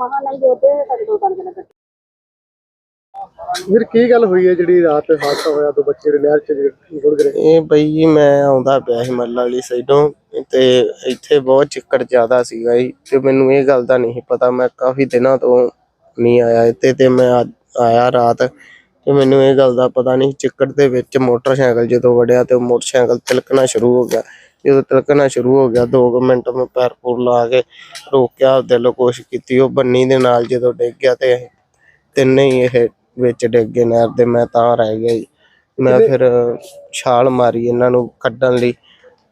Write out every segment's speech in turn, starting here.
మహానంది అయితే కట్టుకుంటాను కనుక ਵੀਰ, ਕੀ ਗੱਲ ਹੋਈ ਹੈ ਜਿਹੜੀ ਰਾਤ ਹਾਦਸਾ ਹੋਇਆ? ਦੋ ਬੱਚੇ ਜਿਹੜੇ ਨਹਿਰ ਚ ਰੁੜ ਗਏ ਇਹ ਬਈ ਜੀ, ਮੈਂ ਆਉਂਦਾ ਪਿਆ ਸੀ ਮੱਲਾ ਵਾਲੀ ਸਾਈਡੋਂ ਤੇ ਇੱਥੇ ਬਹੁਤ ਚਿੱਕੜ ਜ਼ਿਆਦਾ ਸੀਗਾ ਜੀ ਤੇ ਮੈਨੂੰ ਇਹ ਗੱਲ ਦਾ ਨਹੀਂ ਪਤਾ। ਮੈਂ ਕਾਫੀ ਦਿਨਾਂ ਤੋਂ ਨਹੀਂ ਆਇਆ ਇੱਥੇ ਤੇ ਮੈਂ ਆਇਆ ਰਾਤ ਤੇ ਮੈਨੂੰ ਇਹ ਗੱਲ ਦਾ ਪਤਾ ਨਹੀਂ ਚਿੱਕੜ ਦੇ ਵਿੱਚ ਮੋਟਰਸਾਈਕਲ ਜਦੋਂ ਵੜਿਆ ਤੇ ਉਹ ਮੋਟਰਸਾਈਕਲ ਤਿਲਕਣਾ ਸ਼ੁਰੂ ਹੋ ਗਿਆ। ਜਦੋਂ ਤਿਲਕਣਾ ਸ਼ੁਰੂ ਹੋ ਗਿਆ 2 ਮਿੰਟ ਮੈਂ ਪੈਰ ਪੂਰ ਲਾ ਕੇ ਰੋਕਿਆ, ਦਿਲ ਕੋਸ਼ਿਸ਼ ਕੀਤੀ। ਉਹ ਬੰਨੀ ਦੇ ਨਾਲ ਜਦੋਂ ਡਿੱਗ ਗਿਆ ਤੇ ਇਹ ਤਿੰਨੇ ਹੀ ਇਹ ਵਿੱਚ ਡਿੱਗ ਗਏ ਨਹਿਰ ਦੇ ਮੈਂ ਤਾਂ ਰਹਿ ਗਿਆ ਜੀ। ਮੈਂ ਫਿਰ ਛਾਲ ਮਾਰੀ ਇਹਨਾਂ ਨੂੰ ਕੱਢਣ ਲਈ।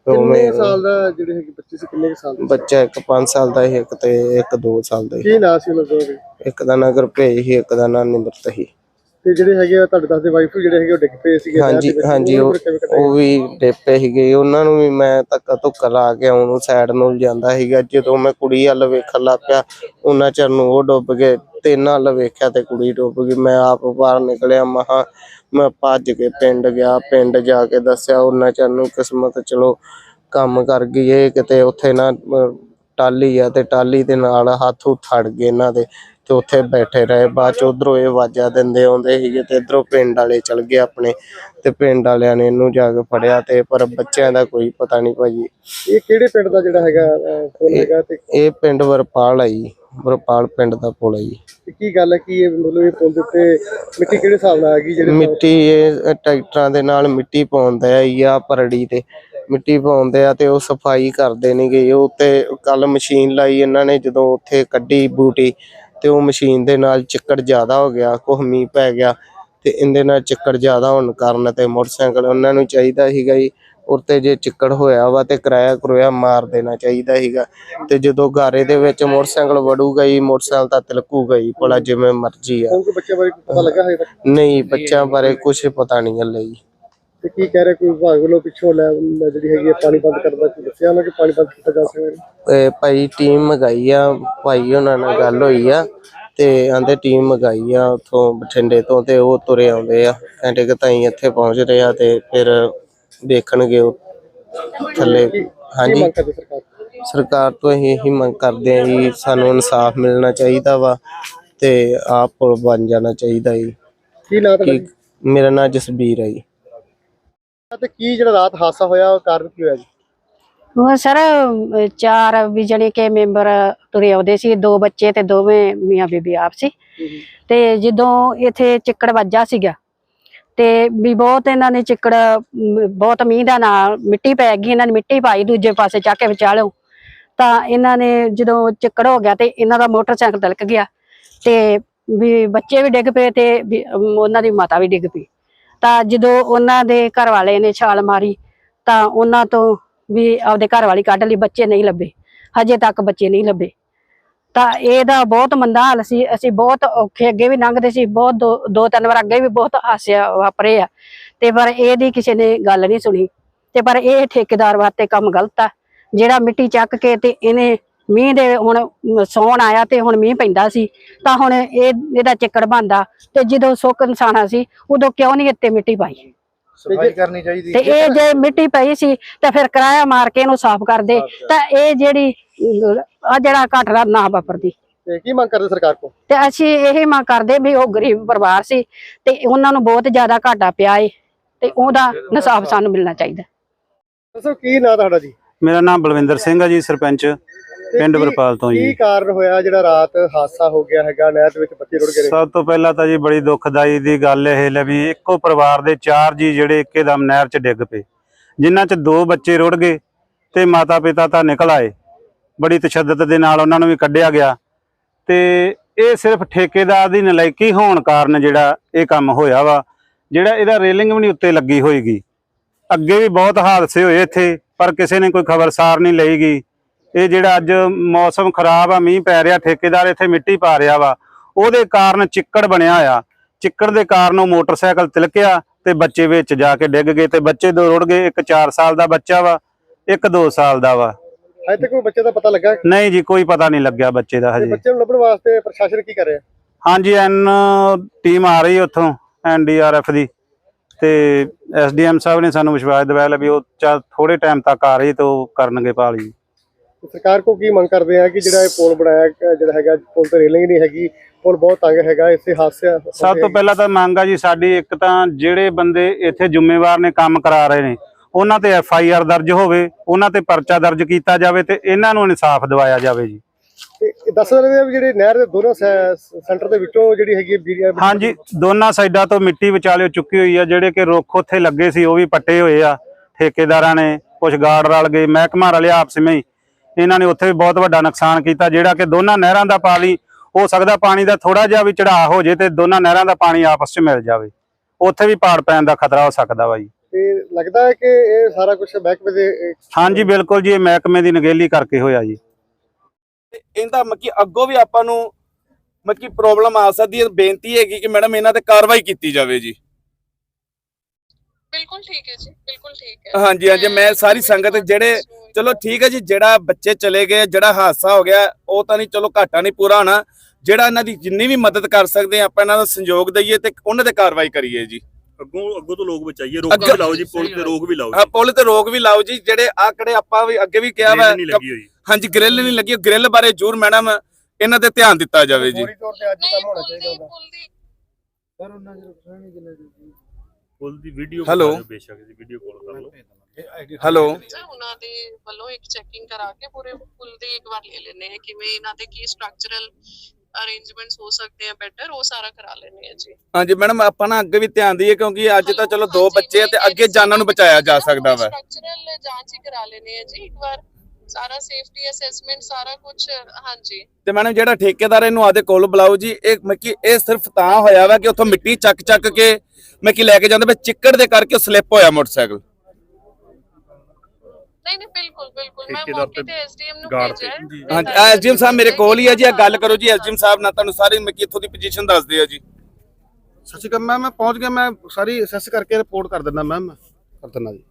ਕਿੰਨੇ ਸਾਲ ਦਾ ਜਿਹੜੇ ਹੈਗੇ ਬੱਚੇ ਸੀ ਕਿੰਨੇ ਸਾਲ ਦੇ ਬੱਚਾ ਇੱਕ 5 ਸਾਲ ਦਾ ਸੀ ਇੱਕ ਤੇ ਇੱਕ 2 ਸਾਲ ਦਾ ਸੀ। ਕੀ ਨਾਂ ਸੀ ਉਹਨਾਂ ਦੇ? ਇੱਕ ਦਾ ਨਾਂ ਗੁਰਭੇਜ ਸੀ ਇੱਕ ਦਾ ਨਾਂ ਨਿਮਰਤ ਸੀ। ਤੇ ਜਿਹੜੇ ਹੈਗੇ ਆ ਤੁਹਾਡੇ ਦੱਸਦੇ ਵਾਈਫ ਜਿਹੜੇ ਹੈਗੇ ਉਹ ਡਿੱਗ ਪਏ ਸੀਗੇ ਨਹਿਰ ਹਾਂਜੀ ਵਿੱਚ, ਹਾਂਜੀ ਉਹਨਾਂ ਉਹ ਨੂੰ ਕਿਵੇਂ ਕੱਢਿਆ? ਉਹ ਵੀ ਡੇਪੇ ਸੀਗੇ। ਉਹਨਾਂ ਨੂੰ ਵੀ ਮੈਂ ਧੱਕਾ ਧੁੱਕਾ ਲਾ ਕੇ ਉਹਨੂੰ ਸਾਈਡ ਨੂੰ ਜਾਂਦਾ ਸੀਗਾ। ਜਦੋਂ ਮੈਂ ਕੁੜੀ ਵੱਲ ਵੇਖਣ ਲੱਗ ਪਿਆ ਉਹਨਾਂ ਚਿਰ ਨੂੰ ਉਹ ਡੁੱਬ ਗਏ। ਤਿੰਨਾਂ ਵੱਲ ਵੇਖਿਆ ਤੇ ਕੁੜੀ ਡੁੱਬ ਗਈ। ਮੈਂ ਆਪ ਬਾਹਰ ਨਿਕਲਿਆ ਮਹਾ ਮੈਂ ਭੱਜ ਕੇ ਪਿੰਡ ਗਿਆ। ਪਿੰਡ ਜਾ ਕੇ ਦੱਸਿਆ ਉਹਨਾਂ ਚਿਰ ਨੂੰ ਕਿਸਮਤ ਚਲੋ ਕੰਮ ਕਰ ਗਈ ਇਹ ਕਿਤੇ ਉੱਥੇ ਨਾ ਅਹ, ਟਾਲੀ ਆ ਤੇ ਟਾਲੀ ਦੇ ਨਾਲ ਹੱਥ ਹੁੱਥ ਅੜ ਗਏ ਇਹਨਾਂ ਦੇ। ਤੇ ਉੱਥੇ ਬੈਠੇ ਰਹੇ। ਬਾਅਦ ਚ ਉਧਰੋਂ ਇਹ ਆਵਾਜ਼ਾਂ ਦਿੰਦੇ ਆਉਂਦੇ ਸੀਗੇ ਤੇ ਇਧਰੋਂ ਪਿੰਡ ਵਾਲੇ ਚਲ ਗਏ ਆਪਣੇ ਤੇ ਪਿੰਡ ਵਾਲਿਆਂ ਨੇ ਇਹਨੂੰ ਜਾ ਕੇ ਫੜਿਆ ਤੇ ਪਰ ਬੱਚਿਆਂ ਦਾ ਕੋਈ ਪਤਾ ਨਹੀਂ ਭਾਜੀ। ਇਹ ਕਿਹੜੇ ਪਿੰਡ ਦਾ ਜਿਹੜਾ ਹੈਗਾ ਅਹ, ਫੋਨ ਹੈਗਾ ਤੇ ਇਹ ਪਿੰਡ ਵਰਪਾਲ ਆ ਜੀ ਵਰਪਾਲ ਪਿੰਡ ਦਾ ਪੁਲ ਆ ਜੀ। ਤੇ ਕੀ ਗੱਲ ਹੈ ਕਿ ਇਹ ਮਤਲਬ ਇਹ ਪੁਲ ਦੇ ਉੱਤੇ ਮਿੱਟੀ ਕਿਹੜੇ ਹਿਸਾਬ ਨਾਲ ਆ ਗਈ ਜਿਹੜੇ ਮਿੱਟੀ ਇਹ ਟਰੈਕਟਰਾਂ ਦੇ ਨਾਲ ਮਿੱਟੀ ਪਾਉਂਦੇ ਆ ਜੀ ਪਰੜੀ ਤੇ ਮਿੱਟੀ ਪਾਉਂਦੇ ਆ ਤੇ ਉਹ ਸਫ਼ਾਈ ਕਰਦੇ ਨੇਗੇ ਉਹ ਤੇ ਕੱਲ ਮਸ਼ੀਨ ਲਾਈ ਇਹਨਾਂ ਨੇ ਜਦੋਂ ਉੱਥੇ ਕੱਢੀ ਬੂਟੀ ਤੇ ਉਹ ਮਸ਼ੀਨ ਦੇ ਨਾਲ ਚਿੱਕੜ ਜ਼ਿਆਦਾ ਹੋ ਗਿਆ ਕੁਛ ਮੀਂਹ ਪੈ ਗਿਆ ਤੇ ਇਹਦੇ ਨਾਲ ਚਿੱਕੜ ਜ਼ਿਆਦਾ ਹੋਣ ਕਾਰਨ ਤੇ ਮੋਟਰਸਾਈਕਲ ਉਹਨਾਂ ਨੂੰ ਚਾਹੀਦਾ ਸੀਗਾ ਜੀ ਉੱਤੇ ਜੇ ਚਿੱਕੜ ਹੋਇਆ ਵਾ ਤੇ ਕਿਰਾਇਆ ਕਰੋਇਆ ਮਾਰ ਦੇਣਾ ਚਾਹੀਦਾ ਸੀਗਾ ਤੇ ਜਦੋਂ ਗਾਰੇ ਦੇ ਵਿੱਚ ਮੋਟਰਸਾਈਕਲ ਵੜੂਗਾ ਜੀ ਮੋਟਰਸਾਈਕਲ ਤਾਂ ਤਿਲਕੂਗਾ ਹੀ ਭਲਾ ਜਿਵੇਂ ਮਰਜ਼ੀ ਆ। ਬੱਚੇ ਬਾਰੇ ਪਤਾ ਲੱਗਾ ਹੈ ਨਹੀਂ ਬੱਚਿਆਂ ਬਾਰੇ ਕੁਝ ਪਤਾ ਨਹੀਂ ਹਲੇ ਜੀ। ਤੇ ਕੀ ਕਹਿ ਰਹੇ ਕੋਈ ਵਿਭਾਗ ਵੱਲੋਂ ਪਿੱਛੋਂ ਲੈ ਲੈ ਜਿਹੜੀ ਹੈਗੀ ਹੈ ਪਾਣੀ ਬੰਦ ਕਰਦਾ ਕੋਈ ਦੱਸਿਆ ਉਹਨਾਂ ਕਿ ਪਾਣੀ ਬੰਦ ਕੀਤਾ ਜਾ ਸਕਦਾ ਇਹ ਭਾਈ ਟੀਮ ਮਗਾਈ ਆ ਭਾਈ ਉਹਨਾਂ ਨਾਲ ਗੱਲ ਹੋਈ ਆ ਤੇ ਆਂਦੇ ਟੀਮ ਮਗਾਈ ਆ ਉਥੋਂ ਬਠਿੰਡੇ ਤੋਂ ਤੇ ਉਹ ਤੁਰੇ ਆਉਂਦੇ ਆ ਘੰਟੇ ਕੁ ਤਾਈਂ ਇੱਥੇ ਪਹੁੰਚ ਰਹੇ ਆ ਤੇ ਫਿਰ ਦੇਖਣਗੇ ਉਹ ਥੱਲੇ। ਹਾਂਜੀ। ਮੰਗ ਕਰਦੇ ਸਰਕਾਰ ਤੋਂ? ਸਰਕਾਰ ਤੋਂ ਇਹੀ ਮੰਗ ਕਰਦੇ ਆ ਜੀ ਸਾਨੂੰ ਇਨਸਾਫ ਮਿਲਣਾ ਚਾਹੀਦਾ ਵਾ ਤੇ ਆਹ ਪੁਲ ਬਣ ਜਾਣਾ ਚਾਹੀਦਾ ਜੀ। ਕੀ ਨਾਂ ਤੁਹਾਡਾ ਕਿ ਮੇਰਾ ਨਾਮ ਜਸਬੀਰ ਹੈ ਜੀ। ਤੇ ਕੀ ਜਿਹੜਾ ਰਾਤ ਹਾਦਸਾ ਹੋਇਆ ਉਹ ਕਾਰਨ ਕੀ ਹੋਇਆ ਜੀ? ਉਹ ਸਰ ਚਾਰ ਵੀ ਜਣੇ ਕੇ ਮੈਂਬਰ ਤੁਰੇ ਆਉਂਦੇ ਸੀ ਦੋ ਬੱਚੇ ਤੇ ਦੋਵੇਂ ਮੀਆਂ ਬੀਬੀ ਆਪ ਸੀ। ਤੇ ਜਦੋਂ ਇੱਥੇ ਚਿੱਕੜ ਵੱਜਾ ਸੀਗਾ ਤੇ ਵੀ ਬਹੁਤ ਇਹਨਾਂ ਨੇ ਚਿੱਕੜ ਬਹੁਤ ਮੀਂਹ ਦਾ ਨਾਲ ਮਿੱਟੀ ਪੈ ਗਈ ਇਹਨਾਂ ਨੇ ਮਿੱਟੀ ਪਾਈ ਦੂਜੇ ਪਾਸੇ ਚੱਕ ਕੇ ਵਿਚਾਲਿਓ ਤਾਂ ਇਹਨਾਂ ਨੇ ਜਦੋਂ ਚਿੱਕੜ ਹੋ ਗਿਆ ਤੇ ਇਹਨਾਂ ਦਾ ਮੋਟਰਸਾਈਕਲ ਤਿਲਕ ਗਿਆ ਤੇ ਵੀ ਬੱਚੇ ਵੀ ਡਿੱਗ ਪਏ ਤੇ ਉਹਨਾਂ ਦੀ ਮਾਤਾ ਵੀ ਡਿੱਗ ਪਈ। ਤਾਂ ਜਦੋਂ ਉਹਨਾਂ ਦੇ ਘਰ ਵਾਲੇ ਨੇ ਛਾਲ ਮਾਰੀ, ਤਾਂ ਉਹਨਾਂ ਤੋਂ ਵੀ ਆਪਦੇ ਘਰ ਵਾਲੀ ਕੱਢ ਲਈ, ਬੱਚੇ ਨਹੀਂ ਲੱਭੇ। ਹਜੇ ਤੱਕ ਬੱਚੇ ਨਹੀਂ ਲੱਭੇ। ਤਾਂ ਇਹਦਾ ਬਹੁਤ ਮੰਦਾ ਹਾਲ ਸੀ। ਅਸੀਂ ਬਹੁਤ ਔਖੇ ਅੱਗੇ ਵੀ ਲੰਘਦੇ ਸੀ। ਬਹੁਤ ਦੋ ਦੋ ਤਿੰਨ ਵਾਰ ਅੱਗੇ ਵੀ ਬਹੁਤ ਹਾਸਿਆ ਵਾਪਰੇ ਆ। ਤੇ ਪਰ ਇਹਦੀ ਕਿਸੇ ਨੇ ਗੱਲ ਨਹੀਂ ਸੁਣੀ। ਤੇ ਪਰ ਇਹ ਠੇਕੇਦਾਰ ਵਾਸਤੇ ਕੰਮ ਗਲਤ ਆ। ਜਿਹੜਾ ਮਿੱਟੀ ਚੱਕ ਕੇ ਤੇ ਇਹਨੇ ਮੀਂਹ ਦੇ ਹੁਣ ਸੌਣ ਆਇਆ ਤੇ ਹੁਣ ਮੀਂਹ ਪੈਂਦਾ ਸੀ ਤਾਂ ਹੁਣ ਇਹ ਇਹਦਾ ਚੱਕੜ ਬੰਦਾ ਤੇ ਜਦੋਂ ਸੁੱਕ ਇਨਸਾਨਾ ਸੀ ਉਦੋਂ ਕਿਉਂ ਨਹੀਂ ਇੱਥੇ ਮਿੱਟੀ ਪਾਈ? ਸਫ਼ਾਈ ਕਰਨੀ ਚਾਹੀਦੀ ਤੇ ਇਹ ਜੇ ਮਿੱਟੀ ਪਈ ਸੀ ਤਾਂ ਫਿਰ ਕਿਰਾਇਆ ਮਾਰ ਕੇ ਇਹਨੂੰ ਸਾਫ਼ ਕਰਦੇ ਤਾਂ ਇਹ ਜਿਹੜੀ ਆ ਜਿਹੜਾ ਘਟਨਾ ਨਾ ਵਾਪਰਦੀ। ਤੇ ਕੀ ਮੰਗ ਕਰਦੇ ਸਰਕਾਰ ਕੋਲ? ਤੇ ਅਸੀਂ ਇਹ ਮੰਗ ਕਰਦੇ ਵੀ ਉਹ ਗਰੀਬ ਪਰਿਵਾਰ ਸੀ ਤੇ ਉਹਨਾਂ ਨੂੰ ਬਹੁਤ ਜ਼ਿਆਦਾ ਘਾਟਾ ਪਿਆ ਏ ਤੇ ਉਹਦਾ ਇਨਸਾਫ ਸਾਨੂੰ ਮਿਲਣਾ ਚਾਹੀਦਾ। ਦੱਸੋ ਕੀ ਨਾਂ ਤੁਹਾਡਾ ਜੀ? ਮੇਰਾ ਨਾਮ ਬਲਵਿੰਦਰ ਸਿੰਘ ਆ ਜੀ ਸਰਪੰਚ। ਪਿੰਡ ਕੀ- ਵਰਪਾਲ ਤੋਂ ਕੀ ਜੀ। ਕਾਰਨ ਹੋਇਆ ਜਿਹੜਾ ਰਾਤ ਹਾਦਸਾ ਹੋ ਗਿਆ ਹੈਗਾ ਨਹਿਰ ਦੇ ਵਿੱਚ ਬੱਚੇ ਰੁੜ ਗਏ? ਸਭ ਤੋਂ ਪਹਿਲਾਂ ਤਾਂ ਜੀ ਬੜੀ ਦੁਖਦਾਈ ਦੀ ਗੱਲ ਇਹ ਲੈ ਵੀ ਇੱਕੋ ਪਰਿਵਾਰ ਦੇ ਚਾਰ ਜੀ ਜਿਹੜੇ ਇੱਕੇਦਮ ਨਹਿਰ 'ਚ ਡਿੱਗ ਪਏ। ਜਿਨ੍ਹਾਂ 'ਚ ਦੋ ਬੱਚੇ ਰੁੜ ਗਏ ਤੇ ਮਾਤਾ ਪਿਤਾ ਤਾਂ ਨਿਕਲ ਆਏ। ਬੜੀ ਤਸ਼ੱਦਦ ਦੇ ਨਾਲ ਉਹਨਾਂ ਨੂੰ ਵੀ ਕੱਢਿਆ ਗਿਆ। ਤੇ ਇਹ ਸਿਰਫ ਠੇਕੇਦਾਰ ਦੀ ਨਲਾਇਕੀ ਹੋਣ ਕਾਰਨ ਜਿਹੜਾ ਇਹ ਕੰਮ ਹੋਇਆ ਵਾ ਜਿਹੜਾ ਇਹਦਾ ਰੇਲਿੰਗ ਵੀ ਨਹੀਂ ਉੱਤੇ ਲੱਗੀ ਹੋਏਗੀ ਅੱਗੇ ਵੀ ਬਹੁਤ ਹਾਦਸੇ ਹੋਏ ਇੱਥੇ ਪਰ ਕਿਸੇ ਨੇ ਕੋਈ ਖਬਰਸਾਰ ਨਹੀਂ ਲਈਗੀ। ਇਹ ਜਿਹੜਾ ਅੱਜ ਮੌਸਮ ਖਰਾਬ ਆ ਮੀਂਹ ਪੈ ਰਿਹਾ ਠੇਕੇਦਾਰ ਇੱਥੇ ਮਿੱਟੀ ਪਾ ਰਿਹਾ ਵਾ। ਉਹਦੇ ਕਾਰਨ ਚਿੱਕੜ ਬਣਿਆ ਆ ਚਿੱਕੜ ਦੇ ਕਾਰਨ ਉਹ ਮੋਟਰਸਾਈਕਲ ਤਿਲਕਿਆ ਤੇ ਬੱਚੇ ਵਿੱਚ ਜਾ ਕੇ ਡਿੱਗ ਗਏ ਤੇ ਬੱਚੇ ਦੋ ਰੁੜ ਗਏ ਇੱਕ 4 ਸਾਲ ਦਾ ਬੱਚਾ ਵਾ ਇੱਕ 2 ਸਾਲ ਦਾ ਵਾ। ਅਜੇ ਤੱਕ ਕੋਈ ਬੱਚੇ ਦਾ ਪਤਾ ਲੱਗਾ? ਨਹੀਂ ਜੀ ਕੋਈ ਪਤਾ ਨਹੀਂ ਲੱਗਿਆ ਬੱਚੇ ਦਾ ਹਜੇ। ਬੱਚੇ ਨੂੰ ਲੱਭਣ ਵਾਸਤੇ ਪ੍ਰਸ਼ਾਸਨ ਕੀ ਕਰ ਰਿਹਾ? ਹਾਂਜੀ ਐਨ ਟੀਮ ਆ ਰਹੀ ਉੱਥੋਂ ਐਨਡੀਆਰਐਫ ਦੀ। ਤੇ ਐਸਡੀਐਮ ਸਾਹਿਬ ਨੇ ਸਾਨੂੰ ਵਿਸ਼ਵਾਸ ਦਿਵਾਇਆ ਲੈ ਵੀ ਉਹ ਚਾ ਥੋੜੇ ਟਾਈਮ ਤੱਕ ਆ ਰਹੀ ਤੇ ਉਹ ਕਰਨਗੇ ਭਾਲੀ ਤੇ ਸਰਕਾਰ ਕੋ ਕੀ ਮੰਗ ਕਰਦੇ ਆ ਕਿ ਜਿਹੜਾ ਇਹ ਪੁਲ ਬਣਾਇਆ ਜਿਹੜਾ ਹੈਗਾ ਪੁਲ ਤੇ ਰੇਲਿੰਗ ਨਹੀਂ ਹੈਗੀ ਪੁਲ ਬਹੁਤ ਤੰਗ ਹੈਗਾ ਇਸੇ ਹਾਦਸੇ ਸਭ ਤੋਂ ਪਹਿਲਾਂ ਤਾਂ ਮੰਗ ਆ ਜੀ ਸਾਡੀ ਇੱਕ ਤਾਂ ਜਿਹੜੇ ਬੰਦੇ ਇੱਥੇ ਜ਼ਿੰਮੇਵਾਰ ਨੇ ਕੰਮ ਕਰਾ ਰਹੇ ਨੇ ਉਹਨਾਂ ਤੇ ਐਫ ਆਈ ਆਰ ਦਰਜ ਹੋਵੇ ਉਹਨਾਂ ਤੇ ਪਰਚਾ ਦਰਜ ਕੀਤਾ ਜਾਵੇ ਤੇ ਇਹਨਾਂ ਨੂੰ ਇਨਸਾਫ ਦਿਵਾਇਆ ਜਾਵੇ ਜੀ ਦੱਸ ਰਹੇ ਆ ਵੀ ਜਿਹੜੇ ਨਹਿਰ ਦੇ ਦੋਨੋਂ ਸੈਂਟਰ ਦੇ ਵਿੱਚੋਂ ਜਿਹੜੀ ਹੈਗੀ ਹਾਂਜੀ ਦੋਨਾਂ ਸਾਈਡਾਂ ਤੋਂ ਮਿੱਟੀ ਵਿਚਾਲਿਓ ਚੁੱਕੀ ਹੋਈ ਆ ਜਿਹੜੇ ਕਿ ਰੁੱਖ ਉੱਥੇ ਲੱਗੇ ਸੀ ਉਹ ਵੀ ਪੱਟੇ ਹੋਏ ਆ ਠੇਕੇਦਾਰਾਂ ਨੇ ਕੁਝ ਗਾਰਡ ਰਲ ਗਏ ਮਹਿਕਮਾ ਰਲਿਆ ਆਪਸ ਵਿੱਚ। ਇਹਨਾਂ ਨੇ ਉੱਥੇ ਵੀ ਬਹੁਤ ਵੱਡਾ ਨੁਕਸਾਨ ਕੀਤਾ ਜਿਹੜਾ ਕਿ ਦੋਨਾਂ ਨਹਿਰਾਂ ਦਾ ਪਾਣੀ ਹੋ ਸਕਦਾ ਪਾਣੀ ਦਾ ਥੋੜਾ ਜਿਹਾ ਵੀ ਚੜਾਅ ਹੋ ਜੇ ਤੇ ਦੋਨਾਂ ਨਹਿਰਾਂ ਦਾ ਪਾਣੀ ਆਪਸ ਵਿੱਚ ਮਿਲ ਜਾਵੇ। ਉੱਥੇ ਵੀ ਪਾੜ ਪੈਣ ਦਾ ਖਤਰਾ ਹੋ ਸਕਦਾ ਵਾ ਜੀ। ਤੇ ਲੱਗਦਾ ਹੈ ਕਿ ਇਹ ਸਾਰਾ ਕੁਝ ਮਹਿਕਮੇ ਦੇ ਹਾਂਜੀ ਬਿਲਕੁਲ ਜੀ ਇਹ ਮਹਿਕਮੇ ਦੀ ਨਗੇਲੀ ਕਰਕੇ ਹੋਇਆ ਜੀ। ਤੇ ਇਹਦਾ ਮੱਕੀ ਅੱਗੋਂ ਵੀ ਆਪਾਂ ਨੂੰ ਮੱਕੀ ਪ੍ਰੋਬਲਮ ਆ ਸਕਦੀ ਹੈ ਬੇਨਤੀ ਹੈਗੀ ਕਿ ਮੈਡਮ ਇਹਨਾਂ ਤੇ ਕਾਰਵਾਈ ਕੀਤੀ ਜਾਵੇ ਜੀ। ਬਿਲਕੁਲ ਠੀਕ ਹੈ ਜੀ ਬਿਲਕੁਲ ਠੀਕ ਹੈ। ਹਾਂਜੀ ਹਾਂਜੀ ਮੈਂ ਸਾਰੀ ਸੰਗਤ ਜਿਹੜੇ ਚਲੋ ਠੀਕ ਹੈ ਜੀ ਜਿਹੜਾ ਬੱਚੇ ਚਲੇ ਗਏ ਜਿਹੜਾ ਹਾਦਸਾ ਹੋ ਗਿਆ ਉਹ ਤਾਂ ਨਹੀਂ ਚਲੋ ਘਾਟਾ ਨਹੀਂ ਪੂਰਾ ਹੋਣਾ। ਜਿਹੜਾ ਇਹਨਾਂ ਦੀ ਜਿੰਨੀ ਵੀ ਮਦਦ ਕਰ ਸਕਦੇ ਆ ਆਪਾਂ ਇਹਨਾਂ ਦਾ ਸੰਯੋਗ ਦਈਏ ਤੇ ਉਹਨਾਂ ਤੇ ਕਾਰਵਾਈ ਕਰੀਏ ਜੀ। ਅੱਗੋਂ ਅੱਗੋਂ ਤੋਂ ਲੋਕ ਬਚਾਈਏ ਰੋਕ ਵੀ ਲਾਓ ਜੀ ਪੁਲ ਤੇ ਰੋਕ ਵੀ ਲਾਓ ਆ ਪੁਲ ਤੇ ਰੋਕ ਵੀ ਲਾਓ ਜੀ ਜਿਹੜੇ ਆਕੜੇ ਆਪਾਂ ਵੀ ਅੱਗੇ ਵੀ ਕਿਹਾ ਵਾ ਹਾਂਜੀ ਗ੍ਰਿਲ ਨਹੀਂ ਲੱਗੀ ਗ੍ਰਿਲ ਬਾਰੇ ਜ਼ਰੂਰ ਮੈਡਮ ਇਹਨਾਂ ਤੇ ਧਿਆਨ ਦਿੱਤਾ ਜਾਵੇ ਜੀ। ਤੌਰ ਤੇ ਅੱਜ ਹੀ ਪੁੱਲ ਦੀ ਦੀ ਪੁਲ ਦੀ ਵੀਡੀਓ Hello? ਬੇਸ਼ੱਕ ਜੀ ਵੀਡੀਓ ਕਾਲ ਕਰ ਲਓ। ਹੈਲੋ। ਸਰ ਉਹਨਾਂ ਦੇ ਵੱਲੋਂ ਇੱਕ ਚੈਕਿੰਗ ਕਰਾ ਕੇ ਪੂਰੇ ਪੁੱਲ ਦੀ ਇੱਕ ਵਾਰ ਲੈ ਲੈਣੇ ਹੈ ਕਿਵੇਂ ਇਹਨਾਂ ਦੇ ਕੀ ਸਟਰਕਚਰਲ ਅਰੇਂਜਮੈਂਟਸ ਹੋ ਸਕਦੇ ਆ ਬੈਟਰ ਉਹ ਸਾਰਾ ਕਰਾ ਲੈਣੇ ਹੈ ਜੀ। ਹਾਂਜੀ ਮੈਡਮ ਆਪਾਂ ਨਾ ਅੱਗੇ ਵੀ ਧਿਆਨ ਦਈਏ ਕਿਉਂਕਿ ਅੱਜ ਤਾਂ ਚਲੋ ਦੋ ਬੱਚੇ ਆ ਤੇ ਅੱਗੇ ਜਾਨਾਂ ਨੂੰ ਬਚਾਇਆ ਜਾ ਸਕਦਾ ਵਾ। ਸਟਰਕਚਰਲ ਜਾਂਚ ਹੀ ਕਰਾ ਲੈਣੇ ਹੈ ਜੀ ਇੱਕ ਵਾਰ ਸਾਰਾ ਸੇਫਟੀ ਅਸੈਸਮੈਂਟ ਸਾਰਾ ਕੁਝ ਹਾਂਜੀ। ਤੇ ਮੈਡਮ ਜਿਹੜਾ ਠੇਕੇਦਾਰ ਇਹਨੂੰ ਆਦੇ ਕੋਲ ਬੁਲਾਓ ਜੀ ਇਹ ਮੱਕੀ ਇਹ ਸਿਰਫ ਤਾਂ ਹੋਇਆ ਵਾ ਕਿ ਉੱਥੋਂ ਮਿੱਟੀ ਚੱਕ ਚੱਕ ਕੇ ਮੱਕੀ ਲੈ ਕੇ ਜਾਂਦੇ ਵੇ ਚਿੱਕੜ ਦੇ ਕਰਕੇ ਸਲਿੱਪ ਹੋਇਆ ਮੋਟਰਸਾਈਕਲ। ਨਹੀਂ ਨਹੀਂ ਬਿਲਕੁਲ ਬਿਲਕੁਲ। ਮੈਂ ਠੇਕੇਦਾਰ ਮੌਕੇ ਤੇ ਤੇ ਐਸਡੀਐਮ ਨੂੰ ਗਾਰਡ ਭੇਜਿਆ ਹੈ। ਤੇ। ਹਾਂਜੀ ਐਸਡੀਐਮ ਸਾਹਿਬ ਮੇਰੇ ਕੋਲ ਹੀ ਆ ਜੀ ਆ ਗੱਲ ਕਰੋ ਜੀ ਐਸਡੀਐਮ ਸਾਹਿਬ ਨਾਲ ਤੁਹਾਨੂੰ ਸਾਰੀ ਮੱਕੀ ਇੱਥੋਂ ਦੀ ਪੋਜੀਸ਼ਨ ਦੱਸਦੇ ਆ ਜੀ। ਸਤਿ ਸ਼੍ਰੀ ਅਕਾਲ ਮੈਮ ਮੈਂ ਪਹੁੰਚ ਗਿਆ ਮੈਂ ਸਾਰੀ ਅਸੈਸ ਕਰਕੇ ਰਿਪੋਰਟ ਕਰ ਦਿੰਦਾ ਮੈਮ ਕਰ ਦਿੰਦਾ ਜੀ।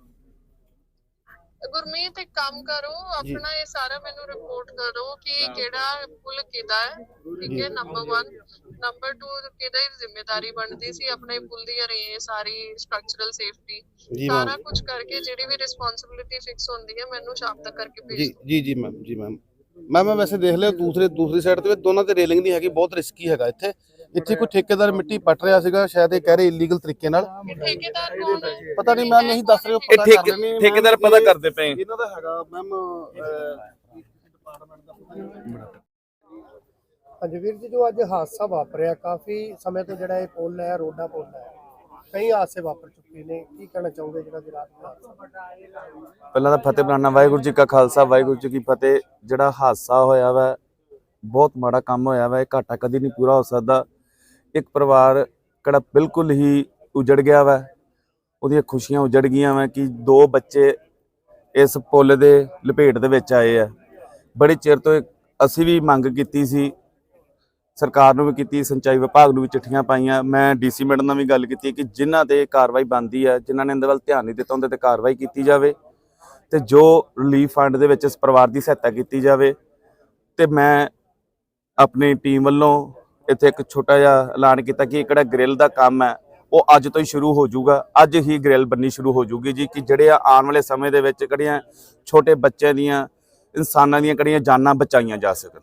ਗੁਰਮੀਤ ਇੱਕ ਕੰਮ ਕਰੋ ਆਪਣਾ ਇਹ ਸਾਰਾ ਮੈਨੂੰ ਰਿਪੋਰਟ ਕਰੋ ਕਿ ਕਿਹੜਾ ਪੁੱਲ ਕਿਹਦਾ ਹੈ ਠੀਕ ਹੈ? ਨੰਬਰ 1 ਨੰਬਰ 2 ਕਿਹਦਾ ਹੀ ਜ਼ਿੰਮੇਵਾਰੀ ਬਣਦੀ ਸੀ ਆਪਣੇ ਪੁੱਲ ਦੀ ਅਰੇ ਸਾਰੀ ਸਟਰਕਚਰਲ ਸੇਫਟੀ ਸਾਰਾ ਕੁਝ ਕਰਕੇ ਜਿਹੜੀ ਵੀ ਰਿਸਪੌਂਸਿਬਿਲਿਟੀ ਫਿਕਸ ਹੁੰਦੀ ਹੈ ਮੈਨੂੰ ਸ਼ਾਮ ਤੱਕ ਕਰਕੇ ਭੇਜ ਜੀ ਜੀ ਜੀ ਮੈਮ ਜੀ ਮੈਮ ਮੈਮ ਮੈਂ ਵੈਸੇ ਦੇਖ ਲਿਆ ਦੂਸਰੇ ਦੂਸਰੀ ਸਾਈਡ ਤੇ ਵੀ ਦੋਨਾਂ ਤੇ ਰੇਲਿੰਗ ਨਹੀਂ ਹੈਗੀ ਬਹੁਤ ਰਿਸਕੀ ਹੈਗਾ ਇੱਥੇ। ਇੱਥੇ ਕੋਈ ਠੇਕੇਦਾਰ ਮਿੱਟੀ ਪੱਟ ਰਿਹਾ ਸੀਗਾ ਸ਼ਾਇਦ ਇਹ ਕਹਿ ਰਹੇ ਇਲੀਗਲ ਤਰੀਕੇ ਨਾਲ। ਇਹ ਠੇਕੇਦਾਰ ਕੌਣ ਹੈ ਪਤਾ ਨਹੀਂ ਮੈਮ ਨਹੀਂ ਦੱਸ ਰਹੇ ਪਤਾ ਕਰ ਰਹੇ ਨੇ ਠੇਕੇਦਾਰ ਪਤਾ ਕਰਦੇ ਪਏ। ਆ। ਇਹਨਾਂ ਦਾ ਹੈਗਾ ਮੈਮ ਡਿਪਾਰਟਮੈਂਟ ਦਾ ਪਤਾ ਨਹੀਂ ਹਾਂਜੀ ਵੀਰ ਜੀ ਜੋ ਅੱਜ ਹਾਦਸਾ ਵਾਪਰਿਆ ਕਾਫੀ ਸਮੇਂ ਤੋਂ ਜਿਹੜਾ ਇਹ ਪੁਲ ਹੈ ਰੋਡਾ ਪੁਲ ਹੈ ਕਈ ਹਾਦਸੇ ਵਾਪਰ ਚੁੱਕੇ ਨੇ। ਕੀ ਕਹਿਣਾ ਚਾਹੋਗੇ ਜਿਹੜਾ ਰਾਤ ਦਾ ਹਾਦਸਾ? ਪਹਿਲਾਂ ਤਾਂ ਫਤਿਹ ਬੁਲਾਣਾ ਵਾਹਿਗੁਰੂ ਜੀ ਕਾ ਖਾਲਸਾ ਵਾਹਿਗੁਰੂ ਜੀ ਕੀ ਫਤਿਹ। ਜਿਹੜਾ ਹਾਦਸਾ ਹੋਇਆ ਵਾ ਬਹੁਤ ਮਾੜਾ ਕੰਮ ਹੋਇਆ ਵਾ ਇਹ ਘਾਟਾ ਕਦੀ ਨਹੀਂ ਪੂਰਾ ਹੋ ਸਕਦਾ। ਇੱਕ ਪਰਿਵਾਰ ਕਿਹੜਾ ਬਿਲਕੁਲ ਹੀ ਉਜੜ ਗਿਆ ਵਾ, ਉਹਦੀਆਂ ਖੁਸ਼ੀਆਂ ਉਜੜ ਗਈਆਂ ਵਾ ਕਿ ਦੋ ਬੱਚੇ ਇਸ ਪੁੱਲ ਦੇ ਲਪੇਟ ਦੇ ਵਿੱਚ ਆਏ ਆ। ਬੜੇ ਚਿਰ ਤੋਂ ਅਸੀਂ ਵੀ ਮੰਗ ਕੀਤੀ ਸੀ, ਸਰਕਾਰ ਨੂੰ ਵੀ ਕੀਤੀ, ਸਿੰਚਾਈ ਵਿਭਾਗ ਨੂੰ ਵੀ ਚਿੱਠੀਆਂ ਪਾਈਆਂ। ਮੈਂ ਡੀਸੀ ਮੈਡਮ ਨਾਲ ਵੀ ਗੱਲ ਕੀਤੀ ਕਿ ਜਿਨ੍ਹਾਂ ਤੇ ਕਾਰਵਾਈ ਬੰਦੀ ਹੈ ਜਿਨ੍ਹਾਂ ਨੇ ਇਹਦੇ ਵੱਲ ਧਿਆਨ ਨਹੀਂ ਦਿੱਤਾ, ਉਹਦੇ ਤੇ ਕਾਰਵਾਈ ਕੀਤੀ ਜਾਵੇ ਤੇ ਜੋ ਰਿਲੀਫ ਫੰਡ ਦੇ ਵਿੱਚ ਇਸ ਪਰਿਵਾਰ ਦੀ ਸਹਾਇਤਾ ਕੀਤੀ ਜਾਵੇ ਤੇ ਮੈਂ ਆਪਣੀ ਟੀਮ ਵੱਲੋਂ ਇੱਥੇ ਇੱਕ ਛੋਟਾ ਜਿਹਾ ਐਲਾਨ ਕੀਤਾ ਕਿ ਇਹ ਕਿਹੜਾ ਗ੍ਰਿਲ ਦਾ ਕੰਮ ਹੈ, ਉਹ ਅੱਜ ਤੋਂ ਹੀ ਸ਼ੁਰੂ ਹੋ ਜਾਊਗਾ। ਅੱਜ ਹੀ ਗ੍ਰਿਲ ਬੰਨੀ ਸ਼ੁਰੂ ਹੋ ਜਾਊਗੀ ਜੀ, ਕਿ ਜਿਹੜੇ ਆਉਣ ਵਾਲੇ ਸਮੇਂ ਦੇ ਵਿੱਚ ਕਿਹੜੀਆਂ ਛੋਟੇ ਬੱਚਿਆਂ ਦੀਆਂ, ਇਨਸਾਨਾਂ ਦੀਆਂ ਕਿਹੜੀਆਂ ਜਾਨਾਂ ਬਚਾਈਆਂ ਜਾ ਸਕਣ।